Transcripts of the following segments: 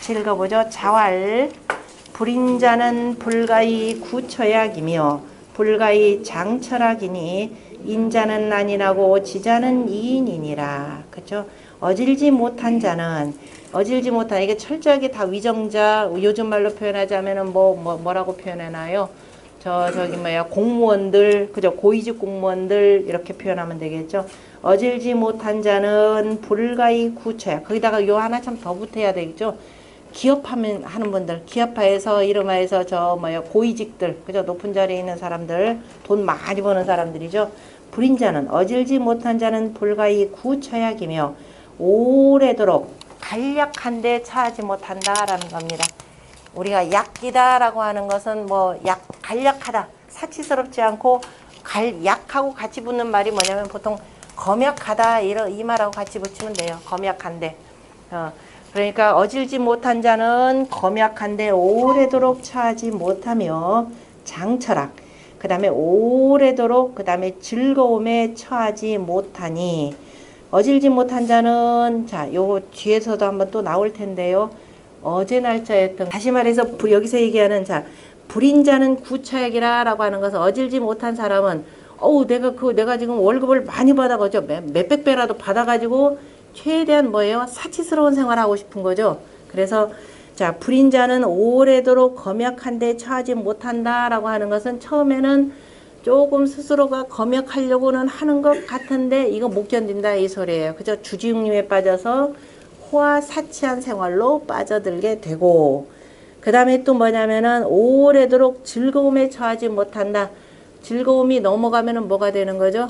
같이 읽어보죠. 자활 불인자는 불가이 구처약이며 불가이 장철학이니 인자는 난인하고 지자는 이인이니라. 그죠? 어질지 못한 자는 어질지 못한 이게 철저하게 다 위정자 요즘 말로 표현하자면은 뭐, 뭐 뭐라고 표현하나요? 저 저기 뭐야 공무원들 그죠 고위직 공무원들 이렇게 표현하면 되겠죠. 어질지 못한 자는 불가이 구처야. 거기다가 요 하나 참 더 붙어야 되겠죠. 기업하면 하는 분들, 기업화에서 이름하여서 저 뭐야 고위직들, 그죠 높은 자리에 있는 사람들, 돈 많이 버는 사람들이죠. 불인자는 어질지 못한 자는 불가이 구처약이며 오래도록 간략한데 차하지 못한다라는 겁니다. 우리가 약기다라고 하는 것은 뭐 약 간략하다, 사치스럽지 않고 갈 약하고 같이 붙는 말이 뭐냐면 보통 검약하다 이런 이 말하고 같이 붙이면 돼요. 검약한데. 어, 그러니까 어질지 못한 자는 검약한데 오래도록 차지 못하며 장철학. 그 다음에 오래도록 그 다음에 즐거움에 처하지 못하니 어질지 못한 자는 자, 요 뒤에서도 한번 또 나올 텐데요. 어제 날짜였던 다시 말해서 부- 여기서 얘기하는 자 불인 자는 구차약이라 라고 하는 것은 어질지 못한 사람은 어우 내가 그 내가 지금 월급을 많이 받아가지고 몇- 몇백 배라도 받아가지고 최대한 뭐예요 사치스러운 생활하고 싶은 거죠. 그래서 자 불인자는 오래도록 검약한데 처하지 못한다라고 하는 것은 처음에는 조금 스스로가 검역하려고는 하는 것 같은데 이거 못 견딘다 이 소리예요. 그죠? 주지육림에 빠져서 호화 사치한 생활로 빠져들게 되고 그 다음에 또 뭐냐면은 오래도록 즐거움에 처하지 못한다. 즐거움이 넘어가면은 뭐가 되는 거죠?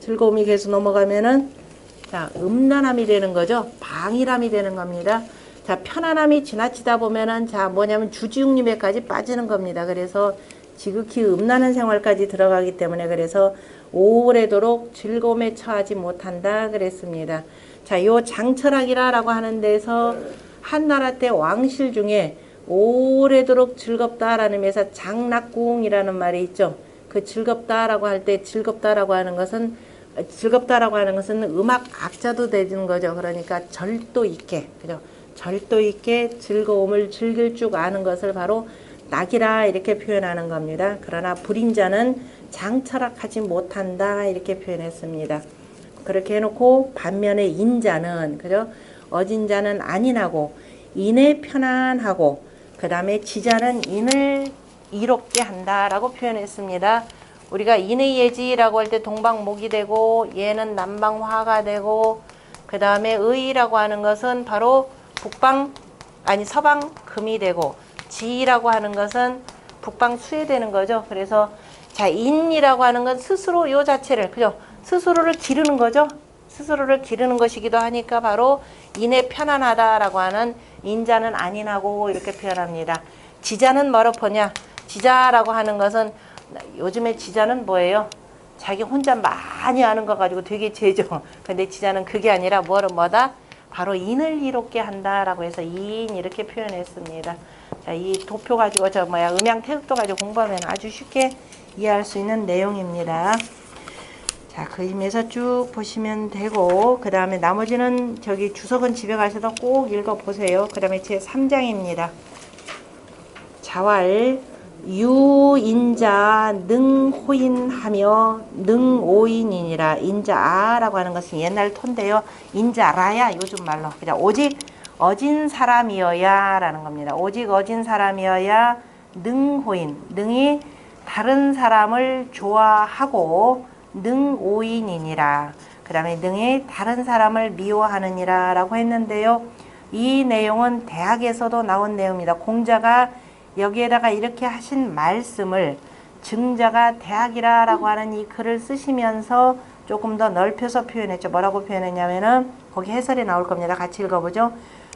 즐거움이 계속 넘어가면은 자 음란함이 되는 거죠. 방일함이 되는 겁니다. 자 편안함이 지나치다 보면은 자 뭐냐면 주지육림에까지 빠지는 겁니다. 그래서 지극히 음란한 생활까지 들어가기 때문에 그래서 오래도록 즐거움에 처하지 못한다 그랬습니다. 자, 요 장철학이라라고 하는 데서 한나라 때 왕실 중에 오래도록 즐겁다라는 의미에서 장락궁이라는 말이 있죠. 그 즐겁다라고 할 때 즐겁다라고 하는 것은 즐겁다라고 하는 것은 음악 악자도 되는 거죠. 그러니까 절도 있게 그죠? 절도 있게 즐거움을 즐길 줄 아는 것을 바로 낙이라 이렇게 표현하는 겁니다. 그러나 불인자는 장철학하지 못한다 이렇게 표현했습니다. 그렇게 해놓고 반면에 인자는 그죠? 어진 자는 안인하고 인에 편안하고 그 다음에 지자는 인을 이롭게 한다라고 표현했습니다. 우리가 인의 예지라고 할 때 동방목이 되고 얘는 남방화가 되고 그 다음에 의라고 하는 것은 바로 북방 아니 서방 금이 되고 지라고 하는 것은 북방 수에 되는 거죠. 그래서 자 인이라고 하는 건 스스로 요 자체를 그죠? 스스로를 기르는 거죠. 스스로를 기르는 것이기도 하니까 바로 인에 편안하다라고 하는 인자는 안인하고 이렇게 표현합니다. 지자는 뭐로 보냐? 지자라고 하는 것은 요즘에 지자는 뭐예요? 자기 혼자 많이 아는 거 가지고 되게 죄죠. 근데 지자는 그게 아니라 뭐로 뭐다? 바로 인을 이롭게 한다라고 해서 인 이렇게 표현했습니다. 자, 이 도표 가지고 저 뭐야 음양 태극도 가지고 공부하면 아주 쉽게 이해할 수 있는 내용입니다. 자, 그 의미에서 쭉 보시면 되고 그 다음에 나머지는 저기 주석은 집에 가셔서 꼭 읽어 보세요. 그 다음에 제 3장입니다. 자활 유인자 능호인하며 능오인이니라 인자라고 하는 것은 옛날 톤데요. 인자라야 요즘 말로 그냥 오직 어진 사람이어야 라는 겁니다. 오직 어진 사람이어야 능호인 능이 다른 사람을 좋아하고 능오인이니라. 그 다음에 능이 다른 사람을 미워하느니라 라고 했는데요. 이 내용은 대학에서도 나온 내용입니다. 공자가 여기에다가 이렇게 하신 말씀을 증자가 대학이라 라고 하는 이 글을 쓰시면서 조금 더 넓혀서 표현했죠. 뭐라고 표현했냐면은 거기 해설이 나올 겁니다. 같이 읽어보죠.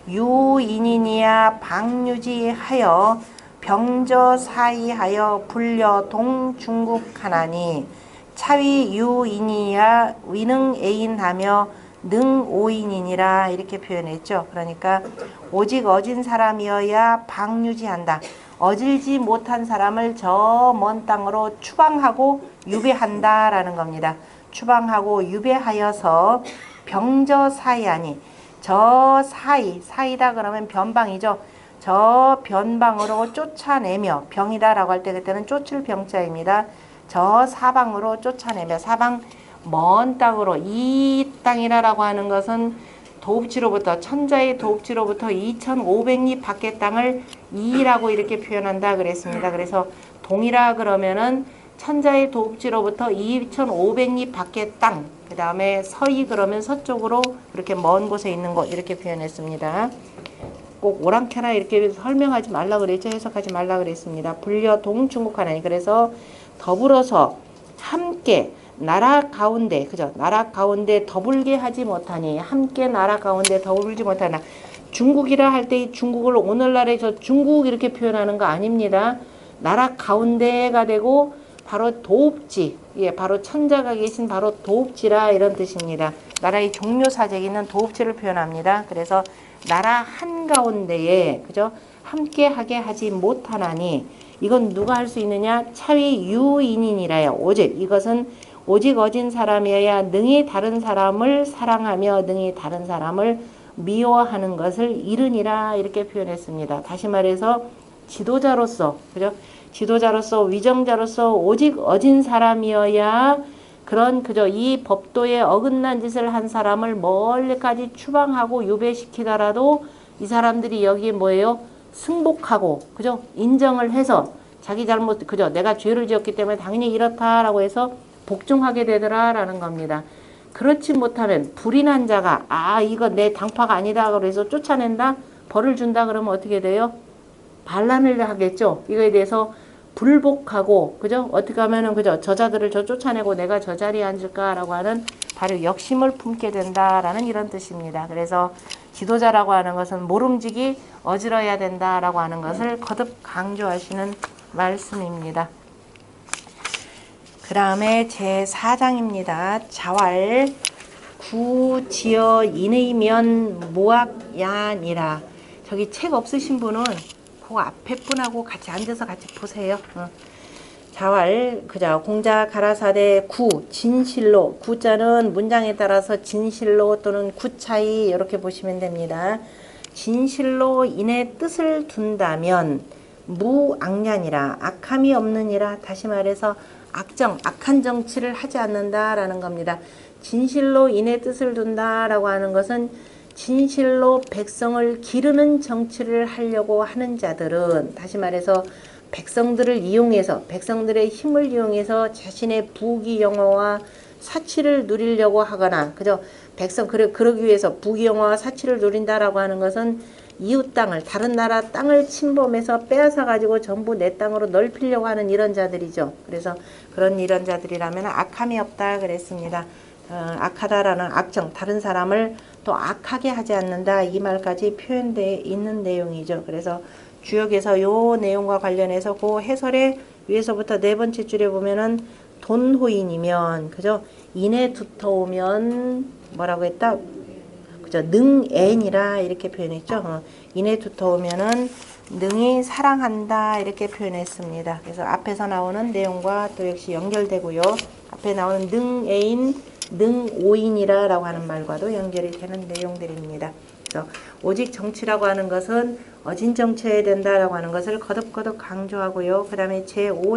유인이니야 방유지하여 병저 사이하여 불려 동중국하나니 차위 유인이야 위능애인하며 능오인이니라 이렇게 표현했죠. 그러니까 오직 어진 사람이어야 방유지한다. 어질지 못한 사람을 저 먼 땅으로 추방하고 유배한다라는 겁니다. 추방하고 유배하여서 병저 사이하니 저 사이 사이다 그러면 변방이죠. 저 변방으로 쫓아내며 병이다라고 할 때 그때는 쫓을 병자입니다. 저 사방으로 쫓아내며 사방 먼 땅으로 이 땅이라라고 하는 것은 도읍지로부터 천자의 도읍지로부터 2,500리 밖의 땅을 이라고 이렇게 표현한다 그랬습니다. 그래서 동이라 그러면은 천자의 도읍지로부터 2,500리 밖의 땅, 그 다음에 서이 그러면 서쪽으로 그렇게 먼 곳에 있는 곳 이렇게 표현했습니다. 꼭 오랑캐나 이렇게 설명하지 말라 그랬죠. 해석하지 말라 그랬습니다. 불려 동중국하나니 그래서 더불어서 함께 나라 가운데 그죠? 나라 가운데 더불게 하지 못하니 함께 나라 가운데 더불지 못하나 중국이라 할 때 이 중국을 오늘날에 저 중국 이렇게 표현하는 거 아닙니다. 나라 가운데가 되고 바로 도읍지 예 바로 천자가 계신 바로 도읍지라 이런 뜻입니다. 나라의 종묘 사적이 있는 도읍지를 표현합니다. 그래서 나라 한 가운데에 그죠? 함께 하게 하지 못하나니 이건 누가 할 수 있느냐? 차위 유인인이라요. 오직 이것은 오직 어진 사람이어야 능히 다른 사람을 사랑하며 능히 다른 사람을 미워하는 것을 이르니라 이렇게 표현했습니다. 다시 말해서 지도자로서 그죠? 지도자로서 위정자로서 오직 어진 사람이어야 그런 그저 이 법도에 어긋난 짓을 한 사람을 멀리까지 추방하고 유배시키더라도 이 사람들이 여기에 뭐예요? 승복하고 그죠? 인정을 해서 자기 잘못 그죠? 내가 죄를 지었기 때문에 당연히 이렇다라고 해서 복종하게 되더라라는 겁니다. 그렇지 못하면 불인한 자가 아 이거 내 당파가 아니다 그래서 쫓아낸다 벌을 준다 그러면 어떻게 돼요? 반란을 하겠죠. 이거에 대해서 불복하고 그죠? 어떻게 하면은 그죠? 저자들을 저 쫓아내고 내가 저 자리에 앉을까라고 하는 바로 역심을 품게 된다라는 이런 뜻입니다. 그래서 지도자라고 하는 것은 모름지기 어지러야 된다라고 하는 것을 거듭 강조하시는 말씀입니다. 그 다음에 제 4장입니다. 자왈 구지어 인의면 무학야니라. 저기 책 없으신 분은 그 앞에 분하고 같이 앉아서 같이 보세요. 어. 자왈 그자 공자 가라사대 구 진실로 구자는 문장에 따라서 진실로 또는 구차이 이렇게 보시면 됩니다. 진실로 인의 뜻을 둔다면 무악년이라 악함이 없느니라 다시 말해서 악정 악한 정치를 하지 않는다라는 겁니다. 진실로 인의 뜻을 둔다라고 하는 것은 진실로 백성을 기르는 정치를 하려고 하는 자들은 다시 말해서 백성들을 이용해서 백성들의 힘을 이용해서 자신의 부귀 영화와 사치를 누리려고 하거나 그저 백성 그러, 그러기 위해서 부귀 영화와 사치를 누린다라고 하는 것은 이웃 땅을 다른 나라 땅을 침범해서 빼앗아 가지고 전부 내 땅으로 넓히려고 하는 이런 자들이죠. 그래서 그런 이런 자들이라면 악함이 없다 그랬습니다. 어, 악하다라는 악정 다른 사람을 또 악하게 하지 않는다 이 말까지 표현되어 있는 내용이죠. 그래서 주역에서 요 내용과 관련해서 그 해설의 위에서부터 네 번째 줄에 보면은 돈호인이면 그죠 인에 두터우면 뭐라고 했다 그죠 능앤이라 이렇게 표현했죠. 어, 인에 두터우면은 능히 사랑한다 이렇게 표현했습니다. 그래서 앞에서 나오는 내용과 또 역시 연결되고요. 앞에 나오는 능애인 능오인이라라고 하는 말과도 연결이 되는 내용들입니다. 그래서 오직 정치라고 하는 것은 어진 정치해야 된다라고 하는 것을 거듭거듭 강조하고요. 그 다음에 제5